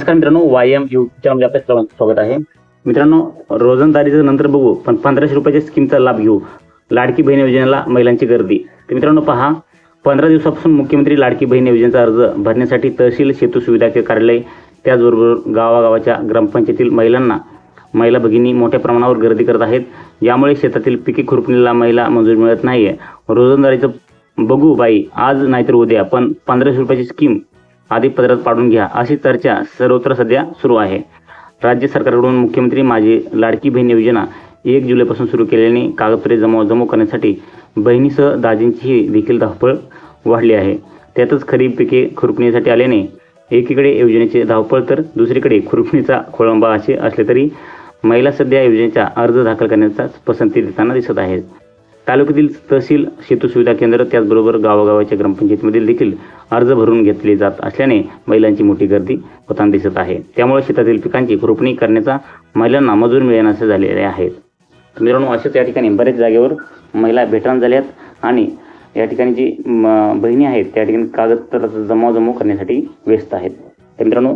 नमस्कार मित्रांनो Y M you चॅनलमध्ये आपल्या सर्वांचं स्वागत आहे. मित्रांनो रोजंदारीचं नंतर बघू पण पंधराशे रुपयाच्या स्कीमचा लाभ घेऊ. लाडकी बहीण योजनेला महिलांची गर्दी. तर मित्रांनो पहा पंधरा दिवसापासून मुख्यमंत्री लाडकी बहीण योजनेचा अर्ज भरण्यासाठी तहसील सेतू सुविधा कार्यालय त्याचबरोबर गावागावाच्या ग्रामपंचायतील महिलांना महिला भगिनी मोठ्या प्रमाणावर गर्दी करत आहेत. यामुळे शेतातील पिके खुरपणीला महिला मंजूर मिळत नाहीये. रोजंदारीचं बघू बाई आज नाहीतर उद्या पण पंधराशे रुपयाची स्कीम आधी पदरात पाडून घ्या अशी चर्चा सर्वत्र सध्या सुरू आहे. राज्य सरकारकडून मुख्यमंत्री माझी लाडकी बहीण योजना एक जुलैपासून सुरू केल्याने कागदपत्रे जमा जमा करण्यासाठी बहिणीसह दाजींचीही देखील धावपळ वाढली आहे. त्यातच खरीप पिके खुरपणीसाठी आल्याने एकीकडे योजनेचे धावपळ तर दुसरीकडे खुरपणीचा खोळंबा असे असले तरी महिला सध्या योजनेचा अर्ज दाखल करण्याचा पसंती देताना दिसत आहेत. तालुक्यातील तहसील सेतू सुविधा केंद्र त्याचबरोबर गावागावाच्या ग्रामपंचायतीमधील देखील अर्ज भरून घेतले जात असल्याने महिलांची मोठी गर्दी होताना दिसत आहे. त्यामुळे शेतातील पिकांची खुरपणी करण्याचा महिलांना मजूर मिळेनासे झालेले आहेत. तर मित्रांनो असेच या ठिकाणी बरेच जागेवर महिला भेटान झाल्यात आणि या ठिकाणी जी म, बहिणी आहेत त्या ठिकाणी कागदपत्राचा जमाव करण्यासाठी व्यस्त आहेत. तर मित्रांनो